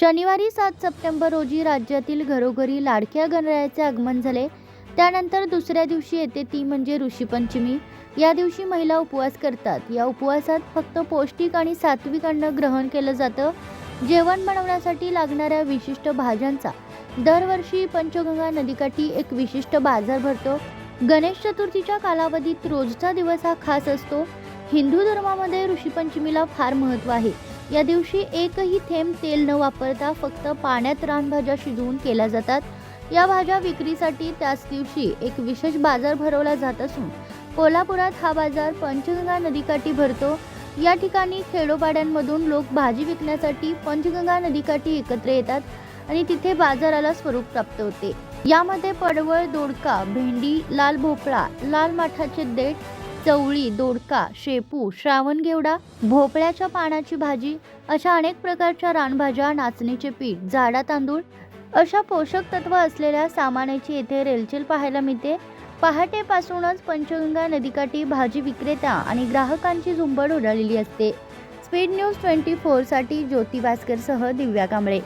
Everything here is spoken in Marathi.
शनिवारी सात सप्टेंबर रोजी राज्यातील घरोघरी लाडक्या गणरायाचे आगमन झाले. त्यानंतर दुसऱ्या दिवशी येते ती म्हणजे ऋषीपंचमी. या दिवशी महिला उपवास करतात. या उपवासात फक्त पौष्टिक आणि सात्विक अन्न ग्रहण केलं जातं. जेवण बनवण्यासाठी लागणाऱ्या विशिष्ट भाज्यांचा दरवर्षी पंचगंगा नदीकाठी एक विशिष्ट बाजार भरतो. गणेश चतुर्थीच्या कालावधीत रोजचा दिवस हा खास असतो. हिंदू धर्मामध्ये ऋषीपंचमीला फार महत्त्व आहे. या दिवशी एकही थेंब तेल न वापरता फक्त पाण्यात रानभाज्या शिजवून केल्या जातात. या भाज्या विक्रीसाठी त्याच दिवशी एक विशेष बाजार भरवला जात असून कोल्हापुरात हा बाजार पंचगंगा नदीकाठी भरतो. या ठिकाणी खेडोपाड्यांमधून लोक भाजी विकण्यासाठी पंचगंगा नदीकाठी एकत्र येतात आणि तिथे बाजाराला स्वरूप प्राप्त होते. यामध्ये पडवळ दोडका भेंडी लाल भोपळा लाल माठाचे देठ चवळी दोडका शेपू श्रावणगेवडा भोपळ्याच्या पानाची भाजी अशा अनेक प्रकारच्या रानभाज्या नाचणीचे पीठ जाडा तांदूळ अशा पोषक तत्व असलेल्या सामानाची येथे रेलचेल पाहायला मिळते. पहाटेपासूनच पंचगंगा नदीकाठी भाजी विक्रेता आणि ग्राहकांची झुंबड उडालेली असते. स्पीड न्यूज ट्वेंटी फोरसाठी ज्योती भास्करसह दिव्या कांबळे.